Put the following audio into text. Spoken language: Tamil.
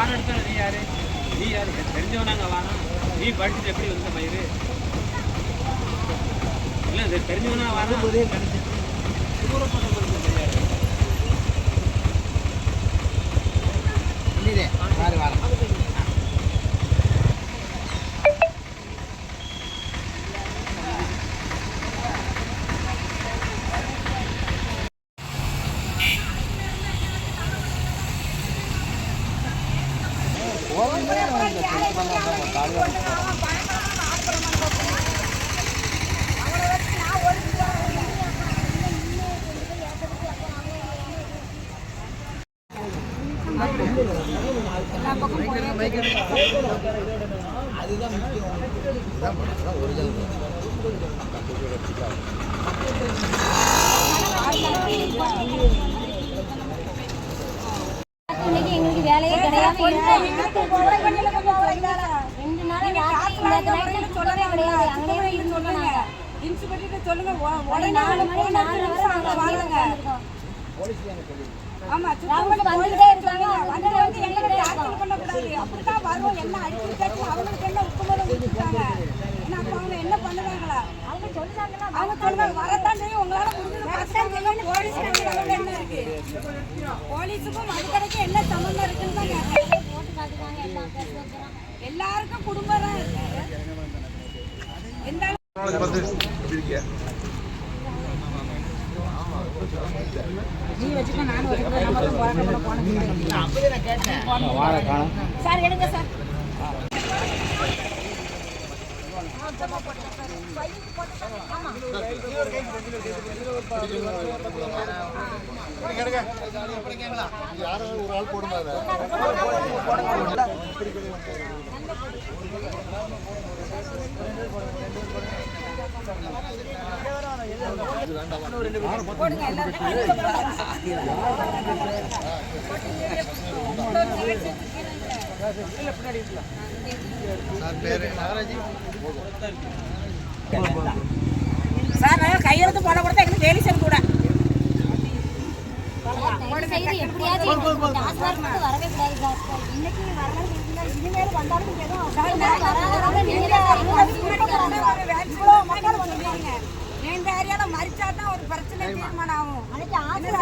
வாரம் எடுத்தாலும் நீ யாரு? நீ யாரு? தெரிஞ்சவனாங்க வாரம். நீ படிச்சுட்டு எப்படி வந்த மயிறு இல்லை இது தெரிஞ்சவனா வாரம். தூரப்பட்ட மனுஷன் தெரியாது வாரம் அதுதான் முக்கியம் ஒரிஜினல் இன்னைக்கு எங்களுக்கு வேலையே கிடையாது. ரெண்டு நாள் சொல்லவே கிடையாது அங்கேயே இருந்து சொல்லுங்க. உ- ஒரு உடனே நாலு மணி நாலு வரை அங்க. ஆமா சுத்தம் வந்துட்டே இருக்காங்க. வந்து வந்து எங்களை டார்ச்சர் பண்ணக்கூடாது. அப்படித்தான் வரும். என்ன அடிச்சு கேட்டு அவங்களுக்கு என்ன உப்புமரம் கொடுத்துருக்காங்க? ஏன்னா அப்ப அவங்க என்ன பண்ணுவாங்களா? அவங்க வரத்தான் செய்யும். உங்களால முடிஞ்சது போலீஸ் என்ன இருக்கு? போலீஸுக்கும் மதுக்கடைக்கும் என்ன சம்மந்தம் இருக்குன்னு எல்லாருக்கும் குடும்பம் தான் இருக்கு. எந்த சார் எடுங்க சார். அதை சார் பேரு நாகராஜி சார் கையெழுத்து போட கொடுத்தா எங்களுக்கு வேலை செய்ய கூட. செய்து எப்படியாவது டாஸ்மார்க் மட்டும் வரவே கூடாது சார் இன்னைக்கு வரலாம் இனிமேல் வந்தாலும் எதுவும் வராதவங்க நீங்க இவ்வளோ மக்கள் சொல்லுவாங்க எங்க ஏரியால மறிச்சா தான் ஒரு பிரச்சனை தீர்மானம் ஆகும் அன்னைக்கு ஆசிரியர்